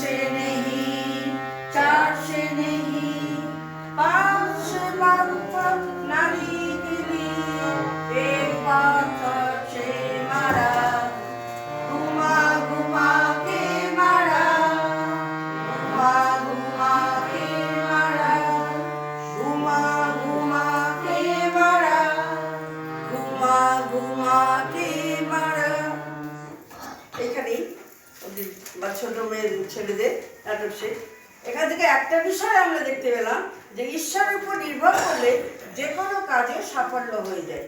से नहीं चार से नहीं पांच से पांच नारी के लिए एक पांच से मारा घुमा घुमा के मारा घुमा घुमा के मारा घुमा घुमा के मारा घुमा घुमा के বা ছোট মেয়ে ছেলেদের নাটক শেখ এখান থেকে একটা বিষয় আমরা দেখতে পেলাম যে ঈশ্বরের উপর নির্ভর করলে যে কোনো কাজে সাফল্য হয়ে যায়।